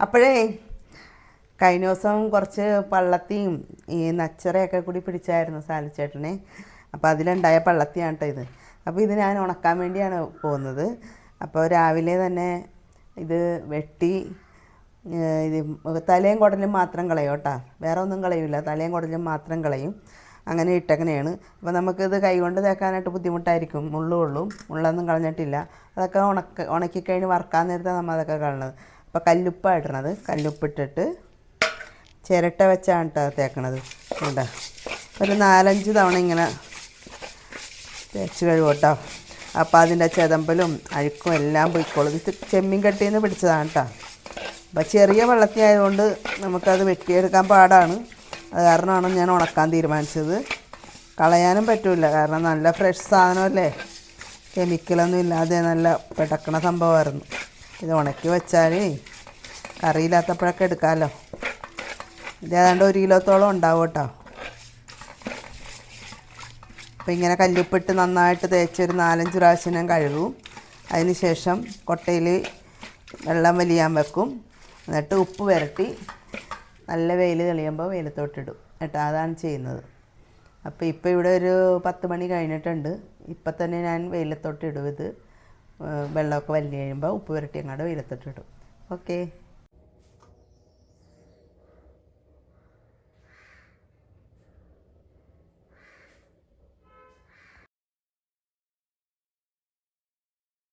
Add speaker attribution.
Speaker 1: അപ്പോഴേ കഴിഞ്ഞ ദിവസം കുറച്ച് പള്ളത്തിയും ഈ നച്ചറയൊക്കെ കൂടി പിടിച്ചായിരുന്നു സാലിച്ചേട്ടനെ അപ്പോൾ അതിലുണ്ടായ പള്ളത്തിയാണ് കേട്ടോ ഇത്. അപ്പോൾ ഇത് ഞാൻ ഉണക്കാൻ വേണ്ടിയാണ് പോകുന്നത്. അപ്പോൾ രാവിലെ തന്നെ ഇത് വെട്ടി ഇത് തലയും കുടലും മാത്രം കളയും കേട്ടോ. വേറെ ഒന്നും കളയില്ല. തലയും കുടലും മാത്രം കളയും. അങ്ങനെ ഇട്ടങ്ങനെയാണ്. അപ്പോൾ നമുക്കിത് കൈകൊണ്ട് തേക്കാനായിട്ട് ബുദ്ധിമുട്ടായിരിക്കും. മുള്ളു കൊള്ളും മുള്ളൊന്നും കളഞ്ഞിട്ടില്ല. അതൊക്കെ ഉണക്ക ഉണക്കിക്കഴിഞ്ഞ് വറക്കാൻ നേരത്തെ നമ്മൾ അതൊക്കെ കളണത് അപ്പോൾ കല്ലുപ്പാണ് ഇടണത്. കല്ലുപ്പിട്ടിട്ട് ചിരട്ട വെച്ചാണ് കേട്ടോ തേക്കണത്. കേട്ടോ ഒരു നാലഞ്ച് തവണ ഇങ്ങനെ തേച്ച് കഴുകും കേട്ടോ അപ്പോൾ അതിന്റെ ചെതമ്പലും അഴുക്കും എല്ലാം പോയിക്കോളും. ഇത് ചെമ്മീൻ കട്ടിയിൽ നിന്ന് പിടിച്ചതാണ് കേട്ടോ അപ്പോൾ ചെറിയ വെള്ളത്തി ആയതുകൊണ്ട് നമുക്കത് വെട്ടിയെടുക്കാൻ പാടാണ്. അത് കാരണമാണ് ഞാൻ ഉണക്കാൻ തീരുമാനിച്ചത്. കളയാനും പറ്റില്ല കാരണം നല്ല ഫ്രഷ് സാധനമല്ലേ? കെമിക്കലൊന്നും ഇല്ലാതെ നല്ല പെടക്കണ സംഭവമായിരുന്നു. ഇത് ഉണക്കി വെച്ചാൽ കറിയില്ലാത്തപ്പോഴൊക്കെ എടുക്കാമല്ലോ ഇത് ഏതാണ്ട് ഒരു കിലോത്തോളം ഉണ്ടാവും കേട്ടോ അപ്പോൾ ഇങ്ങനെ കല്ലുപ്പിട്ട് നന്നായിട്ട് തേച്ച് ഒരു നാലഞ്ച് പ്രാവശ്യം ഞാൻ കഴുകും. അതിന് ശേഷം കൊട്ടയിൽ വെള്ളം വലിയാൻ വെക്കും. എന്നിട്ട് ഉപ്പ് പുരട്ടി നല്ല വെയിൽ തെളിയുമ്പോൾ വെയിലത്തോട്ടിടും. കേട്ടോ അതാണ് ചെയ്യുന്നത്. അപ്പോൾ ഇപ്പോൾ ഇവിടെ ഒരു പത്ത് മണി കഴിഞ്ഞിട്ടുണ്ട്. ഇപ്പം തന്നെ ഞാൻ വെയിലത്തോട്ടിടും ഇത്. വെള്ളമൊക്കെ വലിഞ്ഞ് കഴിയുമ്പോൾ ഉപ്പ് പുരട്ടി അങ്ങോട്ട് വെയിലത്തിട്ടിടും ഓക്കെ